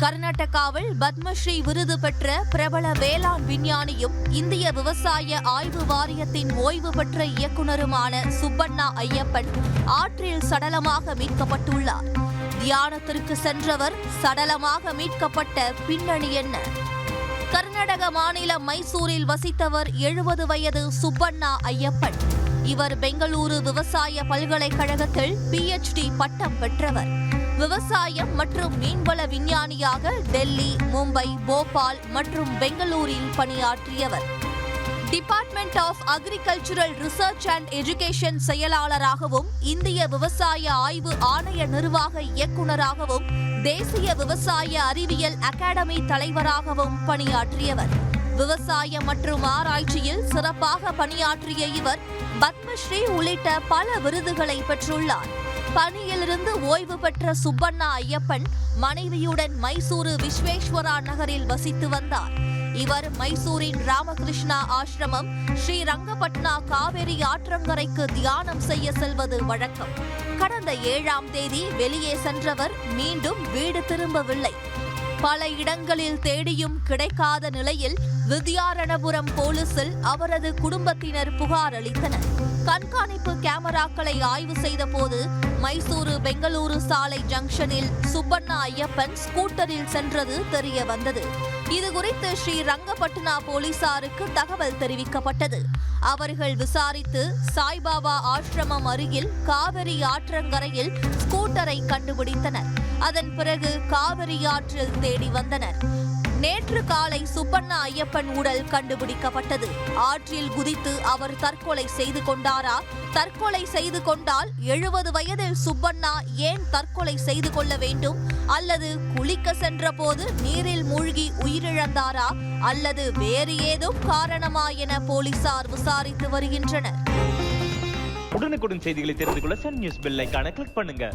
கர்நாடகாவில் பத்மஸ்ரீ விருது பெற்ற பிரபல வேளாண் விஞ்ஞானியும் இந்திய விவசாய ஆய்வு வாரியத்தின் ஓய்வு பெற்ற இயக்குனருமான சுப்பண்ணா ஐயப்பன் ஆற்றில் சடலமாக மீட்கப்பட்டுள்ளார். தியானத்திற்கு சென்றவர் சடலமாக மீட்கப்பட்ட பின்னணி என்ன? கர்நாடக மாநிலம் மைசூரில் வசித்தவர் எழுபது வயது சுப்பண்ணா ஐயப்பன். இவர் பெங்களூரு விவசாய பல்கலைக்கழகத்தில் பிஎச்டி பட்டம் பெற்றவர். விவசாயம் மற்றும் மீன்வள விஞ்ஞானியாக டெல்லி மும்பை போபால் மற்றும் பெங்களூரில் பணியாற்றியவர். Department of agricultural research and education செயலாளராகவும் இந்திய விவசாய ஆய்வு ஆணைய நிர்வாக இயக்குநராகவும் தேசிய விவசாய அறிவியல் அகாடமி தலைவராகவும் பணியாற்றியவர். விவசாயம் மற்றும் ஆராய்ச்சியில் சிறப்பாக பணியாற்றிய இவர் பத்மஸ்ரீ உள்ளிட்ட பல விருதுகளை பெற்றுள்ளார். பணியிலிருந்து ஓய்வு பெற்ற சுப்பண்ணா ஐயப்பன் மனைவியுடன் மைசூரு விஸ்வேஸ்வரா நகரில் வசித்து வந்தார். இவர் மைசூரின் ராமகிருஷ்ணா ஆசிரமம் ஸ்ரீரங்கபட்னா காவேரி ஆற்றங்கரைக்கு தியானம் செய்ய செல்வது வழக்கம். கடந்த ஏழாம் தேதி வெளியே சென்றவர் மீண்டும் வீடு திரும்பவில்லை. பல இடங்களில் தேடியும் கிடைக்காத நிலையில் வித்யாரணபுரம் போலீசில் அவரது குடும்பத்தினர் புகார் அளித்தனர். கண்காணிப்பு கேமராக்களை ஆய்வு செய்தபோது மைசூரு பெங்களூரு சாலை ஜங்ஷனில் சுப்பண்ணா ஐயப்பன் ஸ்கூட்டரில் சென்றது தெரிய வந்தது. இதுகுறித்து ஸ்ரீ ரங்கப்பட்டினா போலீசாருக்கு தகவல் தெரிவிக்கப்பட்டது. அவர்கள் விசாரித்து சாய்பாபா ஆசிரமம் அருகில் காவிரி ஆற்றங்கரையில் ஸ்கூட்டரை கண்டுபிடித்தனர். அதன் பிறகு காவிரி ஆற்றில் தேடி வந்தனர். நேற்று காலை சுப்பண்ணா ஐயப்பன் உடல் கண்டுபிடிக்கப்பட்டது. ஆற்றில் குதித்து அவர் தற்கொலை செய்து கொண்டாரா? தற்கொலை செய்து கொண்டால் எழுபது வயதில் சுப்பண்ணா ஏன் தற்கொலை செய்து கொள்ள வேண்டும்? அல்லது குளிக்க சென்றபோது நீரில் மூழ்கி உயிரிழந்தாரா? அல்லது வேறு ஏதும் காரணமா என போலீசார் விசாரித்து வருகின்றனர். உடனுக்குடன் செய்திகளை தெரிந்து கொள்ள சன் நியூஸ் பெல் கிளிக் பண்ணுங்க.